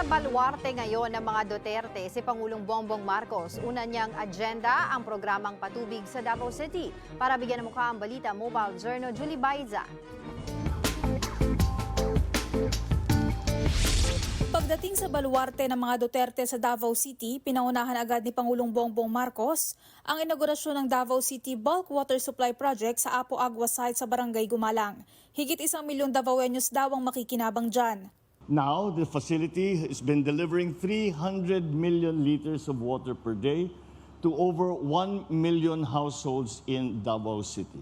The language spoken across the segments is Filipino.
Nasa baluarte ngayon ng mga Duterte si Pangulong Bongbong Marcos. Una niyang agenda ang programang patubig sa Davao City. Para bigyan ng mukha ang balita, Mobile Journal Julie Baiza. Pagdating sa baluarte ng mga Duterte sa Davao City, pinaunahan agad ni Pangulong Bongbong Marcos ang inaugurasyon ng Davao City Bulk Water Supply Project sa Apo Agua Site sa Barangay Gumalang. Higit isang milyong Davaoenyos daw ang makikinabang dyan. Now, the facility has been delivering 300 million liters of water per day to over 1 million households in Davao City.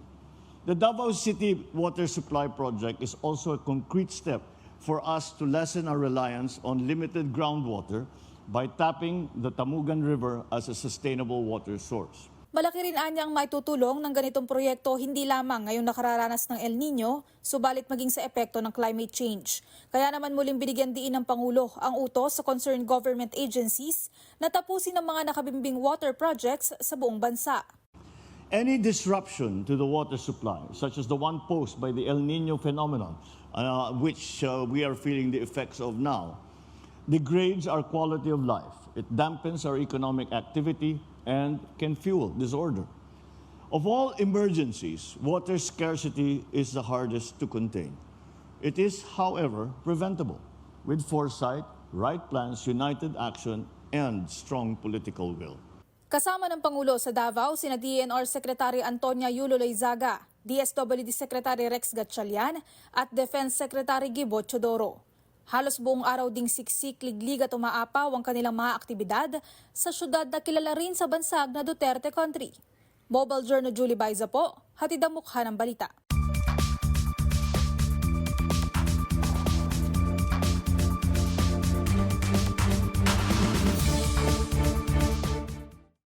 The Davao City Water Supply Project is also a concrete step for us to lessen our reliance on limited groundwater by tapping the Tamugan River as a sustainable water source. Malaki rin anyang maitutulong ng ganitong proyekto hindi lamang ngayong nakararanas ng El Nino, subalit maging sa epekto ng climate change. Kaya naman muling binigyan diin ng Pangulo ang utos sa concerned government agencies na tapusin ang mga nakabimbing water projects sa buong bansa. Any disruption to the water supply, such as the one posed by the El Nino phenomenon, uh, which uh, we are feeling the effects of now, degrades our quality of life. It dampens our economic activity and can fuel disorder. Of all emergencies, water scarcity is the hardest to contain. It is, however, preventable with foresight, right plans, united action, and strong political will. Kasama ng Pangulo sa Davao, sina DNR Secretary Antonia Yulo Loizaga, DSWD Secretary Rex Gatchalian at Defense Secretary Gibo Chodoro. Halos buong araw ding siksik, liglig at umaapaw ang kanilang mga aktibidad sa syudad na kilala rin sa bansag na Duterte Country. Mobile Journal Julie Baiza po, hatid ang mukha ng balita.